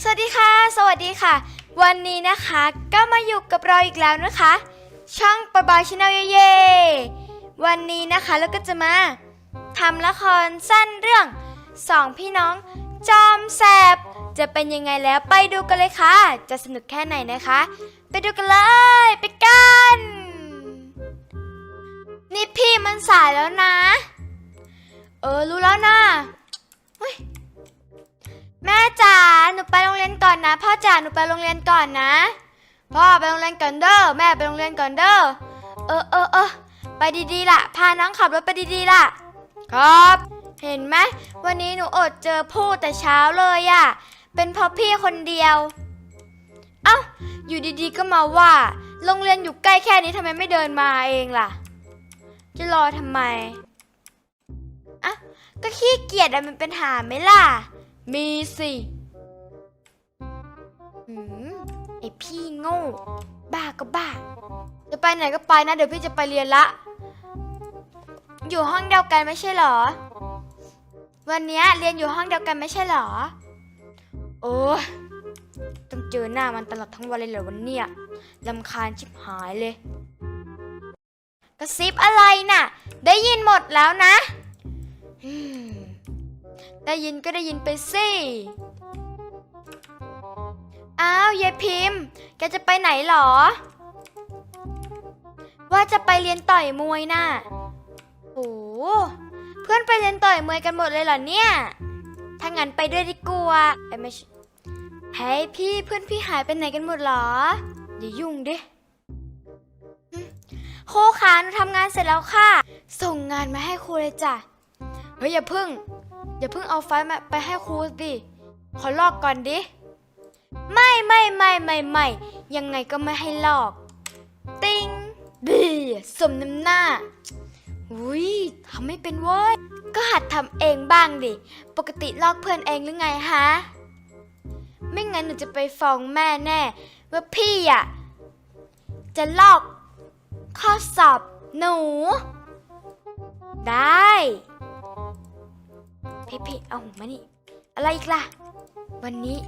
สวัสดีค่ะ สวัสดีค่ะ วันนี้นะคะก็มาอยู่กับเราอีกแล้วนะคะ ช่องปะบายชาแนลเย่ๆวันนี้นะคะเราก็จะมาทำละครสั้นเรื่องสองพี่น้องจอมแสบ จะเป็นยังไงแล้วไปดูกันเลยค่ะ จะสนุกแค่ไหนนะคะ ไปดูกันเลย ไปโรงเรียนก่อนนะ พ่อจ๋าหนูไปโรงเรียนก่อนนะ พ่อไปโรงเรียนก่อนเด้อแม่ไปโรงเรียนก่อนเด้อเออเออเออไปดีๆล่ะ พาน้องขับรถไปดีๆล่ะ ครับ เห็นไหมวันนี้หนูอดเจอพูดแต่เช้าเลยอะเป็นเพราะพี่คนเดียว เอ้าอยู่ดีๆก็มาว่า โรงเรียนอยู่ใกล้แค่นี้ทำไมไม่เดินมาเองล่ะ จะรอทำไมอะก็ขี้เกียจอะมันเป็นหาไหมล่ะ มีสิ หืมไอพี่โง่ บ้าก็บ้า จะไปไหนก็ไปนะ เดี๋ยวพี่จะไปเรียนละ อยู่ห้องเดียวกันไม่ใช่เหรอ วันเนี้ยเรียนอยู่ห้องเดียวกันไม่ใช่เหรอ โอ้ต้องเจอหน้ามันตลอดทั้งวันเลยเหรอวันเนี้ยลำคาญชิบหายเลย กระซิบอะไรน่ะ ได้ยินหมดแล้วนะได้ยินก็ได้ยินไปสิ อ้าวยายพิมพ์ แกจะไปไหนหรอ ว่าจะไปเรียนต่อยมวยน่ะโอ้เพื่อนไปเรียนต่อยมวยกันหมดเลยเหรอเนี่ย ถ้างั้นไปด้วยดีกว่าเอ้ไม่ใช่เฮ้ยพี่เพื่อนพี่หายไปไหนกันหมดเหรออย่ายุ่งดิหึครูคะหนูทำงานเสร็จแล้วค่ะ ส่งงานมาให้ครูเลยจ้ะ เฮ้ยอย่าพึ่ง อย่าพิ่งเอาไฟล์มาไปให้ครูสิ ขอลอกก่อนดิ ไม่ไม่ไม่ไม่ไม่ยังไงก็ไม่ให้ลอก ติงบีสมน้ำหน้าอุ้ยทำไม่เป็นเว้ย ก็หัดทำเองบ้างดิ ปกติลอกเพื่อนเองหรือไงฮะ ไม่งั้นหนูจะไปฟ้องแม่แน่ ว่าพี่อะ จะลอก ข้อสอบหนู ได้ พี่พี่เอาหูมานี่ อะไรอีกล่ะ วันนี้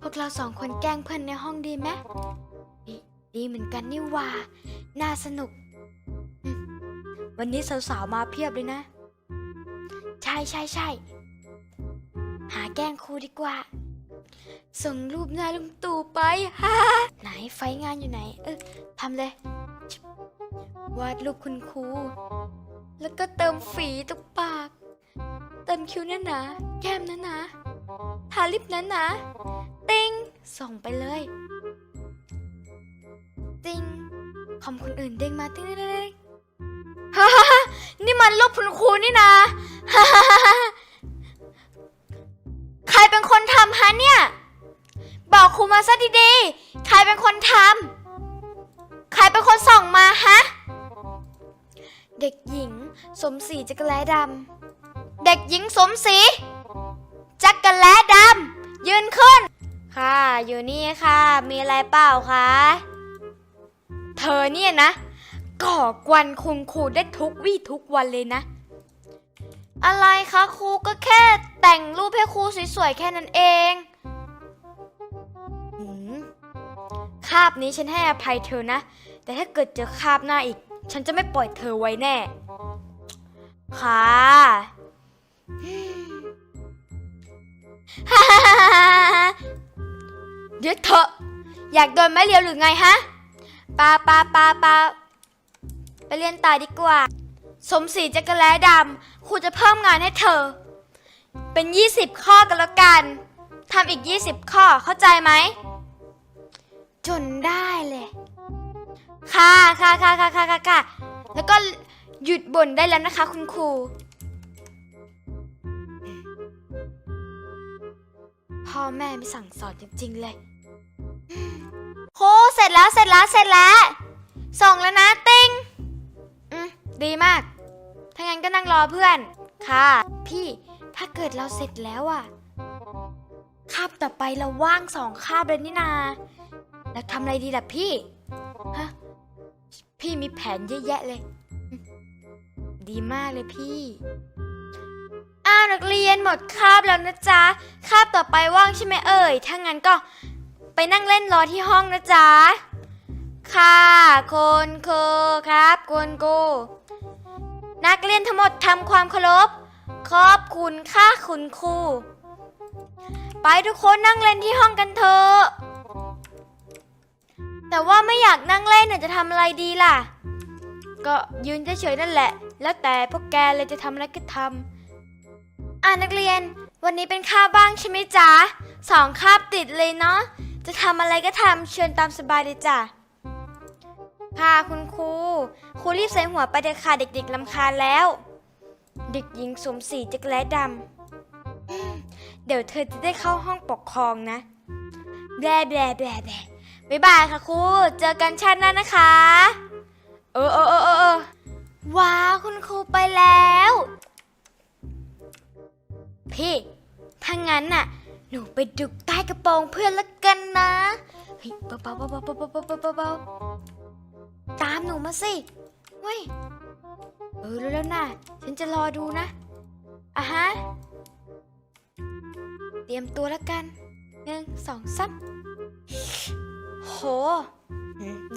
พวกเราสองคนแกล้งเพื่อนในห้องดีไหมดีดีเหมือนกันนี่ว่าน่าสนุก วันนี้สาวๆมาเพียบเลยนะ ใช่ใช่ใช่หาแกล้งครูดีกว่า ส่งรูปหน้าลุงตู่ไปฮ่าไหนไฟงานอยู่ไหน เออทำเลย วาดรูปคุณครูแล้วก็เติมฝีตรงปาก เติมคิ้วนั่นนะแก้มนั่นนะ ทาลิปนั้นนะ ติงส่งไปเลย ติงคอมคนอื่นเด้งมาติงเด้งฮ่าฮ่านี่มันรูปคุณครูนี่นะฮ่าฮ่าฮ่าใครเป็นคนทำฮะเนี่ย บอกครูมาซะดีๆ ใครเป็นคนทำใครเป็นคนส่งมาฮะ เด็กหญิงสมศรีจักรแล้ดำ เด็กหญิงสมศรี จักรแล้ดำยืนขึ้น ค่ะ อยู่นี่ค่ะ มีอะไรเปล่าคะเธอเนี่ยนะ ก่อกวนคุณครูได้ทุกวี่ทุกวันเลยนะ อะไรคะครูก็แค่แต่งรูปให้ครูสวยๆแค่นั้นเองหืมคาบนี้ฉันให้อภัยเธอนะ แต่ถ้าเกิดเจอคาบหน้าอีก ฉันจะไม่ปล่อยเธอไว้แน่ ค่ะ เดี๋ยวเถอะ อยากโดนไม้เรียวหรือไงฮะปาปาปาปาไปเรียนต่อดีกว่า สมศรีจักรแล้ดำครูจะเพิ่มงานให้เธอ เป็น 20 ข้อกันแล้วกันทำอีก 20 ข้อเข้าใจไหม จนได้เลย ค่ะค่ะค่ะค่ะค่ะค่ะค่ะแล้วก็หยุดบ่นได้แล้วนะคะคุณครูพ่อแม่ไม่สั่งสอนจริง ๆ เลย โครูเสร็จแล้วเสร็จแล้วเสร็จแล้ว ส่งแล้วนะติ้งอืมดีมาก ถ้างั้นก็นั่งรอเพื่อน ค่ะ พี่ถ้าเกิดเราเสร็จแล้วอะคาบต่อไปเราว่างสองคาบเลยนี่นา แล้วทำอะไรดีล่ะพี่ ฮะ พี่มีแผนเยอะแยะเลย ดีมากเลยพี่ อ้าวนักเรียนหมดคาบแล้วนะจ๊ะ คาบต่อไปว่างใช่ไหมเอ่ย ถ้างั้นก็ ไปนั่งเล่นรอที่ห้องนะจ๊ะ ค่ะคุณคครับคุณครูนักเรียนทั้งหมดทำความเคารพ ขอบคุณค่ะคุณครู ไปทุกคนนั่งเล่นที่ห้องกันเถอะ แต่ว่าไม่อยากนั่งเล่นน่ะจะทำอะไรดีล่ะ ก็ยืนเฉยๆนั่นแหละ แล้วแต่พวกแกเลยจะทำอะไรก็ทำอ่านักเรียนวันนี้เป็นคาบบ้างใช่ไหมจ๊ะสองคาบติดเลยเนาะ จะทำอะไรก็ทำเชิญตามสบายเลยจ้ะ ค่ะคุณครู ครูรีบใส่หัวไปเถอะค่ะเด็กๆลำคาญแล้ว เด็กหญิงสวมสีจักรแล้ดำ เดี๋ยวเธอจะได้เข้าห้องปกครองนะ แบลแบลแบลแบลบ๊ายบายค่ะครู เจอกันชาติหน้านะคะ เออเออเออเออเออว้าคุณครูไปแล้ว พี่ถ้างั้นน่ะ นูไปดุกใต้กระโปรงเพื่อนละกันนะเฮ้ยเบาๆเบาๆเบาๆเบาๆเบาๆเบาๆเบาๆตามหนูมาสิเฮ้ยเออรู้แล้วนะฉันจะรอดูนะอะฮะเตรียมตัวแล้วกันหนึ่งสองสามโห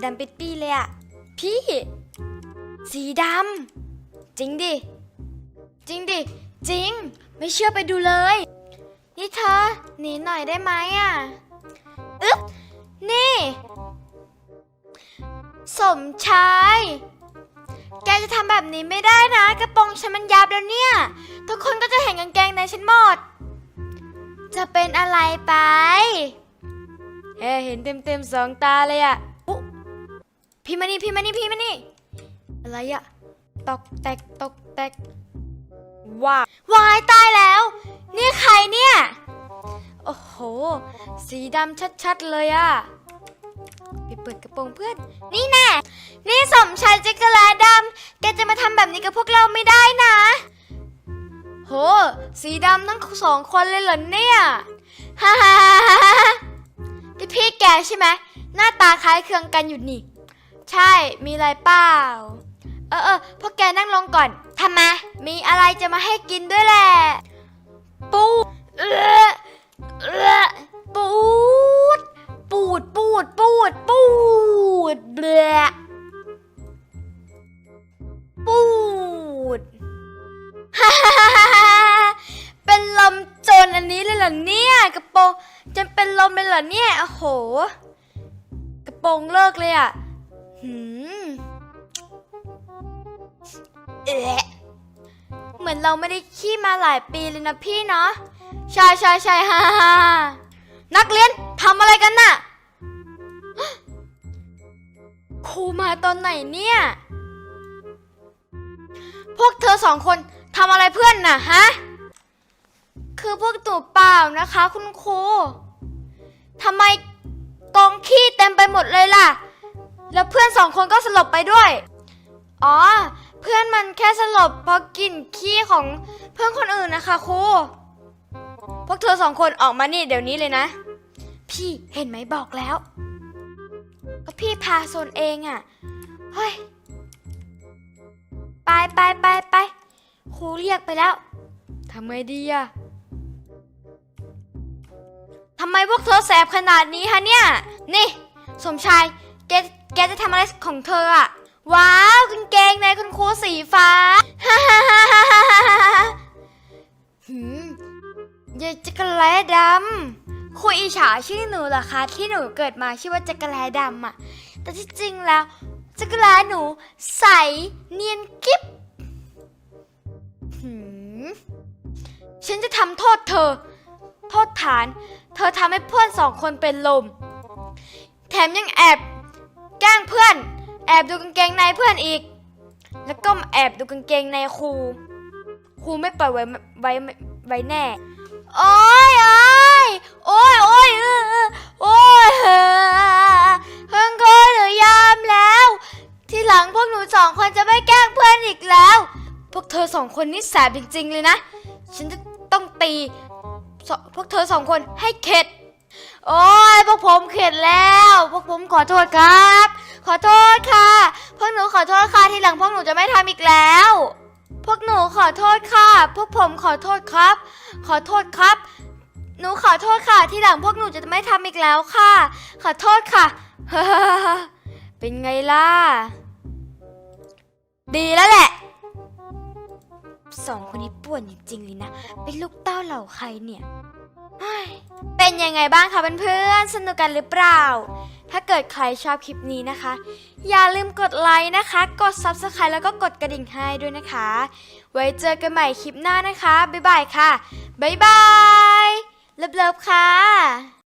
ดำปิดปี้เลยอะพี่ สีดำจริงดิ จริงดิ จริง ไม่เชื่อไปดูเลย นี่เธอหนีหน่อยได้ไหมอะอึ๊บ นี่ สมชาย แกจะทำแบบนี้ไม่ได้นะ กระโปรงฉันมันยับแล้วเนี่ย ทุกคนก็จะเห็นกางเกงในฉันหมด จะเป็นอะไรไป เฮ้เห็นเต็มเต็มๆสองตาเลยอะอุ๊พี่มานี่พี่มานี่พี่มานี่ อะไรอะตอกแตกตอกแตกว้าววายตายแล้วนี่ใคร เนี่ย โอ้โห สีดำชัดๆเลยอะไปเปิดกระโปรงเพื่อน นี่แน่ นี่สมชายจักรแลดำ แกจะมาทำแบบนี้กับพวกเราไม่ได้นะ โห สีดำทั้งสองคนเลยเหรอเนี่ย ฮ่าฮ่าฮ่าฮ่าฮ่าพี่พี่แกใช่ไหม หน้าตาคล้ายเคืองกันอยู่นี่ ใช่ มีอะไรเปล่า เออเออพวกแกนั่งลงก่อนทำไมมีอะไรจะมาให้กินด้วยแหละ ปูดเออเออปูด ปูด ปูด ปูด ปูดเบลอปูด เป็นลมจนอันนี้เลยเหรอเนี่ยกระโปรงจนเป็นลมเลยเหรอเนี่ยโอ้โห กระโปรงเลิกเลยอะหืมเอะ มือนเราไม่ได้ขี้มาหลายปีเลยนะพี่เนาะใช่ใช่ใช่ฮ่าฮ่านักเรียนทำอะไรกันน่ะครูมาตอนไหนเนี่ย พวกเธอสองคนทำอะไรเพื่อนน่ะฮะ คือพวกตัวเปล่านะคะ คุณครูทำไมกองขี้เต็มไปหมดเลยล่ะ แล้วเพื่อนสองคนก็สลบไปด้วย อ๋อ เพื่อนมันแค่สลบเพราะกลิ่นขี้ของเพื่อนคนอื่นนะคะครูพวกเธอสองคนออกมานี่เดี๋ยวนี้เลยนะ พี่เห็นไหมบอกแล้วก็พี่พาโซนเองอะ่ะเฮ้ยไปไปไปไปครูเรียกไปแล้วทำไงดีอะทำไมพวกเธอแสบขนาดนี้ฮะเนี่ย นี่ สมชายแกแกจะทำอะไรของเธออะว้าวกางเกงในคุณครู สีฟ้าฮ่าฮ่าฮ่าฮ่าฮ่าฮ่าหืมยายจักรแลดำครูอิจฉาชื่อหนูเหรอคะ ที่หนูเกิดมาชื่อว่าจักรแลดำอะแต่ที่จริงแล้วจักรแลหนูใสเนียนกิ๊บหืมฉันจะทำโทษเธอ โทษฐาน เธอทำให้เพื่อนสองคนเป็นลม แถมยังแอบแกล้งเพื่อน แอบดูกางเกงในเพื่อนอีก แล้วก็แอบดูกางเกงในครูครูไม่ปล่อยไว้ไว้ไว้แน่ โอ้ยโอ้ยโอ้ยโอ้ยเออเออโอ้ยเอเพิ่งเคยหนูยามแล้ว ที่หลังพวกหนูสองคนจะไม่แกล้งเพื่อนอีกแล้ว พวกเธอสองคนนี่แสบจริงๆเลยนะ ฉันจะต้องตี พวกเธอสองคนให้เข็ด โอ้ยพวกผมเข็ดแล้ว พวกผมขอโทษครับ ขอโทษค่ะ พวกหนูขอโทษค่ะทีหลังพวกหนูจะไม่ทำอีกแล้ว พวกหนูขอโทษค่ะ พวกผมขอโทษครับ ขอโทษครับ หนูขอโทษค่ะที่หลังพวกหนูจะไม่ทำอีกแล้วค่ะ ขอโทษค่ะ เป็นไงล่ะ ดีแล้วแหละสองคนนี้ป่วนจริงๆเลยนะ เป็นลูกเต้าเหล่าใครเนี่ย เป็นยังไงบ้างคะเพื่อนๆ สนุกกันหรือเปล่า ถ้าเกิดใครชอบคลิปนี้นะคะ อย่าลืมกดไลค์นะคะ กด Subscribe แล้วก็กดกระดิ่งให้ด้วยนะคะ ไว้เจอกันใหม่คลิปหน้านะคะ บ๊ายบายค่ะ บ๊ายบาย เลิฟๆค่ะ